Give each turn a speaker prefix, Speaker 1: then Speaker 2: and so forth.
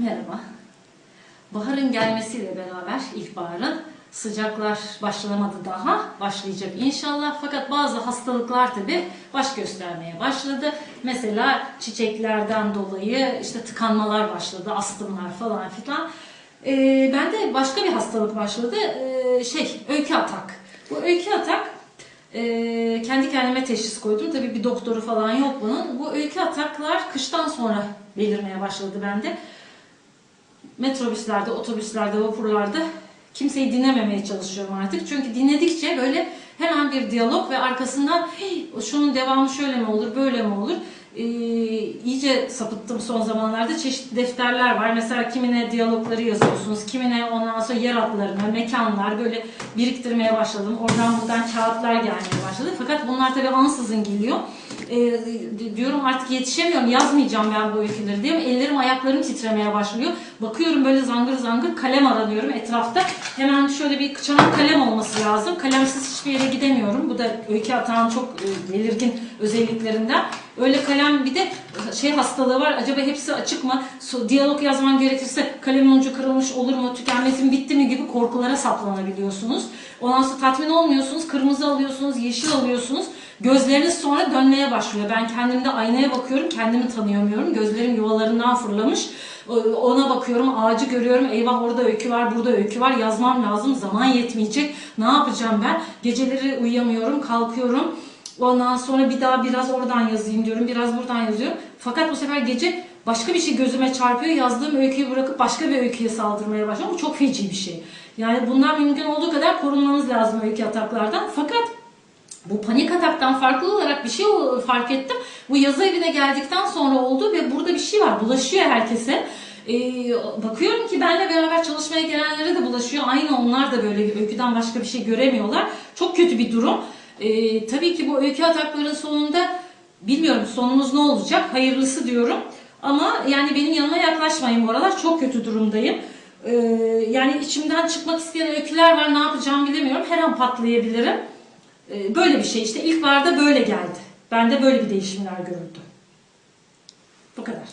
Speaker 1: Merhaba. Baharın gelmesiyle beraber ilkbaharın sıcaklar başlamadı daha. Başlayacak inşallah. Fakat bazı hastalıklar tabi baş göstermeye başladı. Mesela çiçeklerden dolayı işte tıkanmalar başladı, astımlar falan filan. Ee, bende başka bir hastalık başladı. Ee, şey, öykü atak. Bu öykü atak ee, kendi kendime teşhis koydum. Tabii bir doktoru falan yok bunun. Bu öykü ataklar kıştan sonra belirmeye başladı bende. Metrobüslerde, otobüslerde, vapurlarda kimseyi dinlememeye çalışıyorum artık. Çünkü dinledikçe böyle hemen bir diyalog ve arkasından "Hey, şunun devamı şöyle mi olur, böyle mi olur? Ee, iyice sapıttım son zamanlarda. Çeşitli defterler var. Mesela kimine diyalogları yazıyorsunuz, kimine ondan sonra yer adlarını, mekanlar böyle biriktirmeye başladım. Oradan buradan kağıtlar gelmeye başladı. Fakat bunlar tabii ansızın geliyor. Ee, diyorum artık yetişemiyorum, yazmayacağım ben bu öyküleri diyorum. Ellerim ayaklarım titremeye başlıyor. Bakıyorum böyle zangır zangır kalem aranıyorum etrafta. Hemen şöyle bir çanak kalem olması lazım. Kalemsiz hiçbir yere gidemiyorum. Bu da öykü atağın çok e, belirgin özelliklerinden. Öyle kalem bir de şey hastalığı var. Acaba hepsi açık mı? Diyalog yazman gerekirse kalemin ucu kırılmış olur mu? Tükenmesi bitti mi gibi korkulara saplanabiliyorsunuz. Ondan sonra tatmin olmuyorsunuz. Kırmızı alıyorsunuz, yeşil alıyorsunuz. Gözleriniz sonra dönmeye başlıyor. Ben kendimde aynaya bakıyorum, kendimi tanıyamıyorum. Gözlerim yuvalarından fırlamış. Ona bakıyorum, ağacı görüyorum. Eyvah orada öykü var, burada öykü var. Yazmam lazım, zaman yetmeyecek. Ne yapacağım ben? Geceleri uyuyamıyorum, kalkıyorum. Ondan sonra bir daha biraz oradan yazayım diyorum, biraz buradan yazıyorum. Fakat bu sefer gece başka bir şey gözüme çarpıyor. Yazdığım öyküyü bırakıp başka bir öyküye saldırmaya başlıyorum. Bu çok feci bir şey. Yani bundan mümkün olduğu kadar korunmanız lazım öykü ataklardan. Fakat bu panik ataktan farklı olarak bir şey fark ettim. Bu yazı evine geldikten sonra oldu ve burada bir şey var. Bulaşıyor herkese. Ee, bakıyorum ki benle beraber çalışmaya gelenlere de bulaşıyor. Aynı onlar da böyle öyküden başka bir şey göremiyorlar. Çok kötü bir durum. Ee, tabii ki bu öykü atakların sonunda bilmiyorum sonumuz ne olacak. Hayırlısı diyorum. Ama yani benim yanıma yaklaşmayın bu aralar. Çok kötü durumdayım. Ee, yani içimden çıkmak isteyen öyküler var. Ne yapacağımı bilemiyorum. Her an patlayabilirim. Ee, Böyle bir şey işte ilkbaharda böyle geldi. Bende böyle bir değişimler görüldü. Bu kadar.